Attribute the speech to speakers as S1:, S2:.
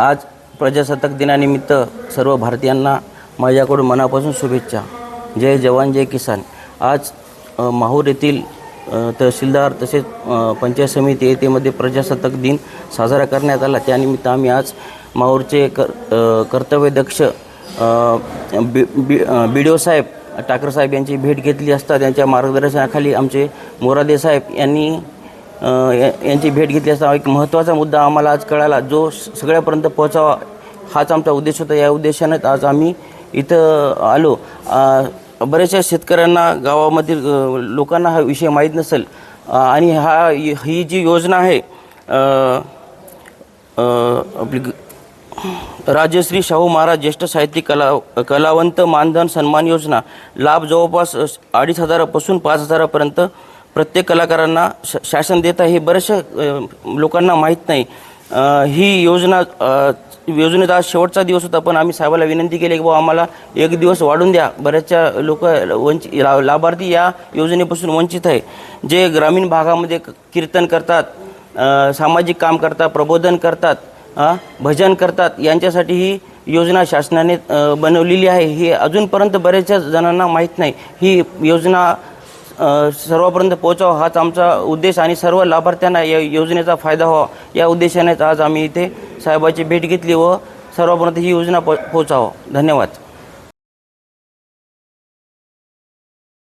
S1: आज प्रजासत्ताक दिनानिमित्त सर्व भारतीयांना माझ्याकडून मनापासून शुभेच्छा. जय जवान जय किसान. आज माहूर येथील तहसीलदार तसेच पंचायत समिती येथेमध्ये प्रजासत्ताक दिन साजरा करण्यात आला. त्यानिमित्त आम्ही आज माहूरचे कर कर्तव्यदक्ष बी बी बी डी ओ साहेब ठाकर साहेब यांची भेट घेतली असता त्यांच्या मार्गदर्शनाखाली आमचे मोरादे साहेब यांनी यांची भेट घेतली असता एक महत्त्वाचा मुद्दा आम्हाला आज कळाला जो सगळ्यापर्यंत पोहोचावा हाच आमचा उद्देश होता. या उद्देशानेच आज आम्ही इथं आलो. बऱ्याचशा शेतकऱ्यांना गावामधील लोकांना हा विषय माहीत नसेल. आणि हा ही जी योजना आहे आपली राजश्री शाहू महाराज ज्येष्ठ साहित्यिक कला कलावंत मानधन सन्मान योजना लाभ जवळपास अडीच हजारापासून पाच हजारापर्यंत प्रत्येक कलाकारांना श शासन देत आहे हे बऱ्याचशा लोकांना माहीत नाही. ही योजना योजनेचा आज शेवटचा दिवस होता पण आम्ही साहेबाला विनंती केली की बाबा आम्हाला एक दिवस वाढून द्या. बऱ्याचशा लोक वंचित ला लाभार्थी या योजनेपासून वंचित आहे. जे ग्रामीण भागामध्ये कीर्तन करतात सामाजिक काम करतात प्रबोधन करतात भजन करतात यांच्यासाठी ही योजना शासनाने बनवलेली आहे. ही अजूनपर्यंत बऱ्याचशा जणांना माहीत नाही. ही योजना सर्वांपर्यंत पोहोचावं हाच आमचा उद्देश आणि सर्व लाभार्थ्यांना या योजनेचा फायदा व्हावा. या उद्देशानेच आज आम्ही इथे साहेबाची भेट घेतली व सर्वांपर्यंत ही योजना पो पोहोचावं. धन्यवाद.